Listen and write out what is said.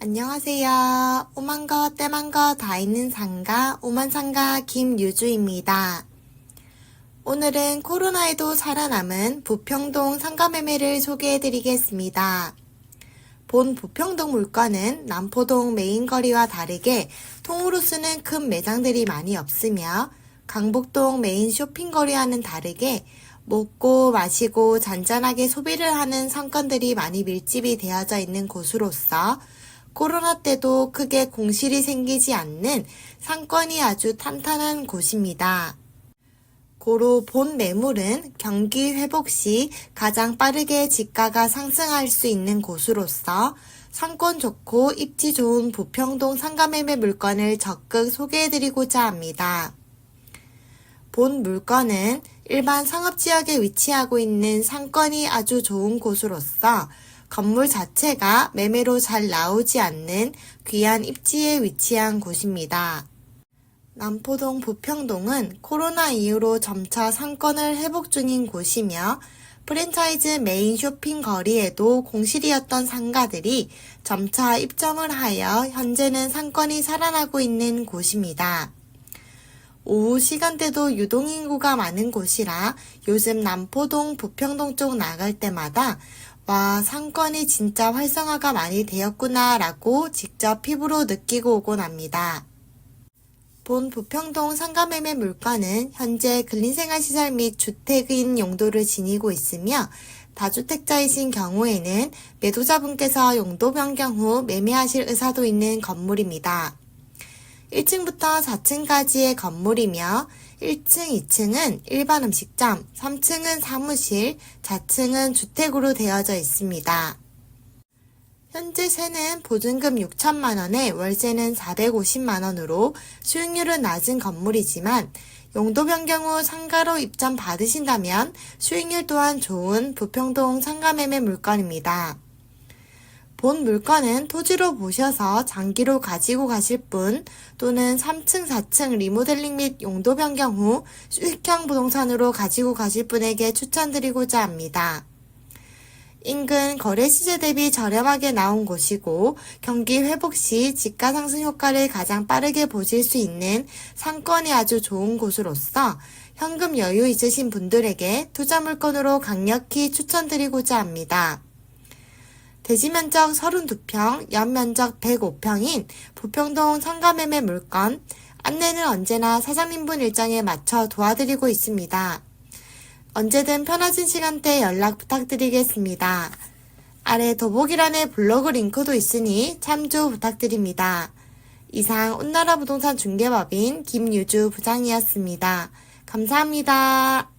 안녕하세요. 오만 거, 때만 거 다 있는 상가, 오만상가 김유주입니다. 오늘은 코로나에도 살아남은 부평동 상가 매매를 소개해 드리겠습니다. 본 부평동 물건은 남포동 메인거리와 다르게 통으로 쓰는 큰 매장들이 많이 없으며 강북동 메인 쇼핑거리와는 다르게 먹고 마시고 잔잔하게 소비를 하는 상권들이 많이 밀집이 되어져 있는 곳으로서 코로나 때도 크게 공실이 생기지 않는 상권이 아주 탄탄한 곳입니다. 고로 본 매물은 경기 회복 시 가장 빠르게 지가가 상승할 수 있는 곳으로서 상권 좋고 입지 좋은 부평동 상가매매 물건을 적극 소개해드리고자 합니다. 본 물건은 일반 상업지역에 위치하고 있는 상권이 아주 좋은 곳으로서 건물 자체가 매매로 잘 나오지 않는 귀한 입지에 위치한 곳입니다. 남포동 부평동은 코로나 이후로 점차 상권을 회복 중인 곳이며 프랜차이즈 메인 쇼핑 거리에도 공실이었던 상가들이 점차 입점을 하여 현재는 상권이 살아나고 있는 곳입니다. 오후 시간대도 유동인구가 많은 곳이라 요즘 남포동, 부평동 쪽 나갈 때마다 와, 상권이 진짜 활성화가 많이 되었구나 라고 직접 피부로 느끼고 오곤 합니다. 본 부평동 상가매매 물건은 현재 근린생활시설 및 주택인 용도를 지니고 있으며 다주택자이신 경우에는 매도자분께서 용도 변경 후 매매하실 의사도 있는 건물입니다. 1층부터 4층까지의 건물이며 1층, 2층은 일반 음식점, 3층은 사무실, 4층은 주택으로 되어져 있습니다. 현재 세는 보증금 6천만원에 월세는 450만원으로 수익률은 낮은 건물이지만 용도 변경 후 상가로 입점 받으신다면 수익률 또한 좋은 부평동 상가 매매 물건입니다. 본 물건은 토지로 보셔서 장기로 가지고 가실 분 또는 3층, 4층 리모델링 및 용도 변경 후 수익형 부동산으로 가지고 가실 분에게 추천드리고자 합니다. 인근 거래 시세 대비 저렴하게 나온 곳이고 경기 회복 시 지가 상승 효과를 가장 빠르게 보실 수 있는 상권이 아주 좋은 곳으로서 현금 여유 있으신 분들에게 투자 물건으로 강력히 추천드리고자 합니다. 대지 면적 32평, 연면적 105평인 부평동 상가매매 물건, 안내는 언제나 사장님분 일정에 맞춰 도와드리고 있습니다. 언제든 편하신 시간대에 연락 부탁드리겠습니다. 아래 더보기란에 블로그 링크도 있으니 참조 부탁드립니다. 이상 온나라 부동산 중개법인 김유주 부장이었습니다. 감사합니다.